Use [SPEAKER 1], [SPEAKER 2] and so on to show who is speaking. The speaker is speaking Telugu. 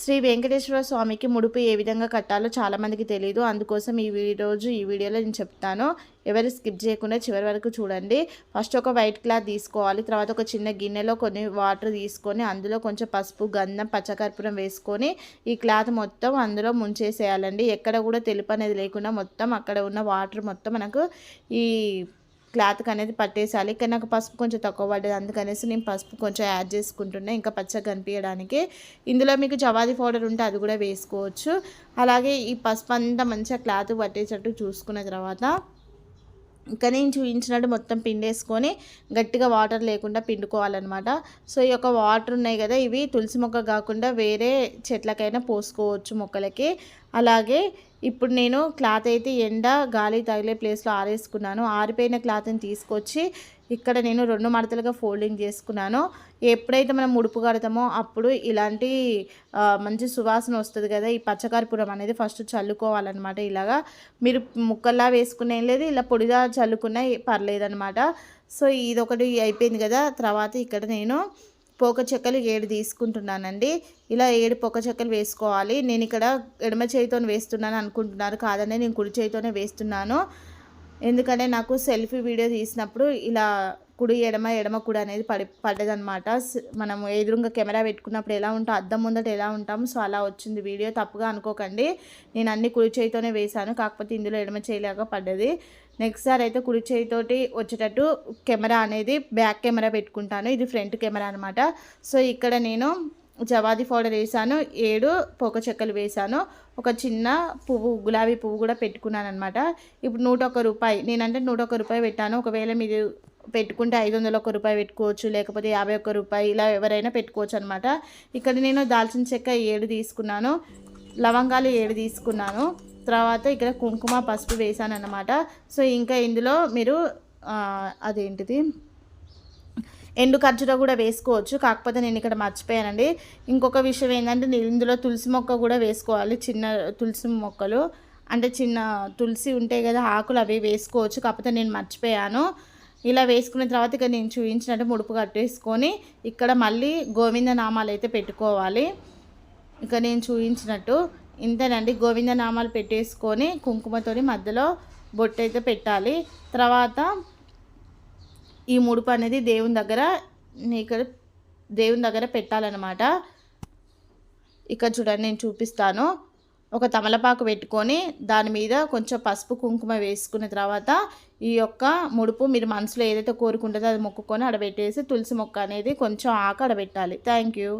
[SPEAKER 1] శ్రీ వెంకటేశ్వర స్వామికి ముడుపు ఏ విధంగా కట్టాలో చాలామందికి తెలియదు అందుకోసం ఈ రోజు ఈ వీడియోలో నేను చెప్తాను. ఎవరు స్కిప్ చేయకుండా చివరి వరకు చూడండి. ఫస్ట్ ఒక వైట్ క్లాత్ తీసుకోవాలి. తర్వాత ఒక చిన్న గిన్నెలో కొన్ని వాటర్ తీసుకొని అందులో కొంచెం పసుపు గంధం పచ్చకర్పూరం వేసుకొని ఈ క్లాత్ మొత్తం అందులో ముంచేసేయాలండి. ఎక్కడ కూడా తెలుపు అనేది లేకుండా మొత్తం అక్కడ ఉన్న వాటర్ మొత్తం మనకు ఈ క్లాత్కి అనేది పట్టేసాలి ఇక్కడ నాకు పసుపు కొంచెం తక్కువ పడ్డది. అందుకనేసి నేను పసుపు కొంచెం యాడ్ చేసుకుంటున్నా. ఇంకా పచ్చగా కనిపించడానికి. ఇందులో మీకు జవాది పౌడర్ ఉంటే అది కూడా వేసుకోవచ్చు. అలాగే ఈ పసుపు అంతా మంచిగా క్లాత్ పట్టేటట్టు చూసుకున్న తర్వాత ఇంకా నేను చూపించినట్టు మొత్తం పిండేసుకొని గట్టిగా వాటర్ లేకుండా పిండుకోవాలన్నమాట. సో ఈ యొక్క వాటర్ ఉన్నాయి కదా ఇవి తులసి మొక్క కాకుండా వేరే చెట్లకైనా పోసుకోవచ్చు మొక్కలకి. అలాగే ఇప్పుడు నేను క్లాత్ అయితే ఎండ గాలి తగిలే ప్లేస్లో ఆరేసుకున్నాను. ఆరిపోయిన క్లాత్ని తీసుకొచ్చి ఇక్కడ నేను రెండు మడతలుగా ఫోల్డింగ్ చేసుకున్నాను. ఎప్పుడైతే మనం ముడుపు కడతామో అప్పుడు ఇలాంటి మంచి సువాసన వస్తుంది కదా ఈ పచ్చకర్పూరం అనేది ఫస్ట్ చల్లుకోవాలన్నమాట ఇలాగా. మీరు ముక్కల్లా వేసుకునే లేదు ఇలా పొడిగా చల్లుకున్నా పర్లేదనమాట సో ఇదొకటి అయిపోయింది కదా తర్వాత ఇక్కడ నేను పోక చెక్కలు ఏడు తీసుకుంటున్నానండి. ఇలా ఏడు పొక్క చెక్కలు వేసుకోవాలి. నేను ఇక్కడ ఎడమ చేయితో వేస్తున్నాను అనుకుంటున్నారు. కాదండి నేను కుడి చేయితోనే వేస్తున్నాను. ఎందుకంటే నాకు సెల్ఫీ వీడియో తీసినప్పుడు ఇలా కుడి ఎడమ ఎడమ కుడి అనేది పడి పడ్డదనమాట మనం ఎదురుగా కెమెరా పెట్టుకున్నప్పుడు ఎలా ఉంటాం అద్దం ముందట ఎలా ఉంటాం సో అలా వచ్చింది వీడియో. తప్పుగా అనుకోకండి. నేను అన్ని కుడి చేయితోనే వేశాను. కాకపోతే ఇందులో ఎడమ చేయలేక పడ్డది. నెక్స్ట్ సార్ అయితే కుడి చేయితోటి వచ్చేటట్టు కెమెరా అనేది బ్యాక్ కెమెరా పెట్టుకుంటాను. ఇది ఫ్రంట్ కెమెరా అనమాట సో ఇక్కడ నేను జవాది పౌడర్ వేసాను ఏడు పొక చెక్కలు వేసాను ఒక చిన్న పువ్వు గులాబీ పువ్వు కూడా పెట్టుకున్నాను అనమాట ఇప్పుడు నూట ఒక్క రూపాయి నేనంటే నూట ఒక్క రూపాయి పెట్టాను. ఒకవేళ మీరు పెట్టుకుంటే ఐదు వందల ఒక్క రూపాయి పెట్టుకోవచ్చు. లేకపోతే యాభై ఒక్క రూపాయి ఇలా ఎవరైనా పెట్టుకోవచ్చు అనమాట ఇక్కడ నేను దాల్చిన చెక్క ఏడు తీసుకున్నాను. లవంగాలు ఏడు తీసుకున్నాను. తర్వాత ఇక్కడ కుంకుమ పసుపు వేసాను అనమాట సో ఇంకా ఇందులో మీరు అదేంటిది? ఎండు ఖర్జూర కూడా వేసుకోవచ్చు. కాకపోతే నేను ఇక్కడ మర్చిపోయానండి. ఇంకొక విషయం ఏంటంటే ఇందులో తులసి మొక్క కూడా వేసుకోవాలి. చిన్న తులసి మొక్కలు. అంటే చిన్న తులసి ఉంటాయి కదా ఆకులు అవి వేసుకోవచ్చు. కాకపోతే నేను మర్చిపోయాను. ఇలా వేసుకున్న తర్వాత ఇక నేను చూపించినట్టు ముడుపు కట్టేసుకొని ఇక్కడ మళ్ళీ గోవింద నామాలు అయితే పెట్టుకోవాలి. ఇక నేను చూపించినట్టు ఇంతేనండి. గోవింద నామాలు పెట్టేసుకొని కుంకుమతోని మధ్యలో బొట్టు అయితే పెట్టాలి. తర్వాత ఈ ముడుపు అనేది దేవుని దగ్గర ఇక్కడ దేవుని దగ్గర పెట్టాలన్నమాట. ఇక్కడ చూడండి నేను చూపిస్తాను. ఒక తమలపాకు పెట్టుకొని దాని మీద కొంచెం పసుపు కుంకుమ వేసుకున్న తర్వాత ఈ యొక్క ముడుపు మీరు మనసులో ఏదైతే కోరుకుంటుందో అది మొక్కుకొని అడబెట్టేసి తులసి మొక్క అనేది కొంచెం ఆకు అడబెట్టాలి థ్యాంక్ యూ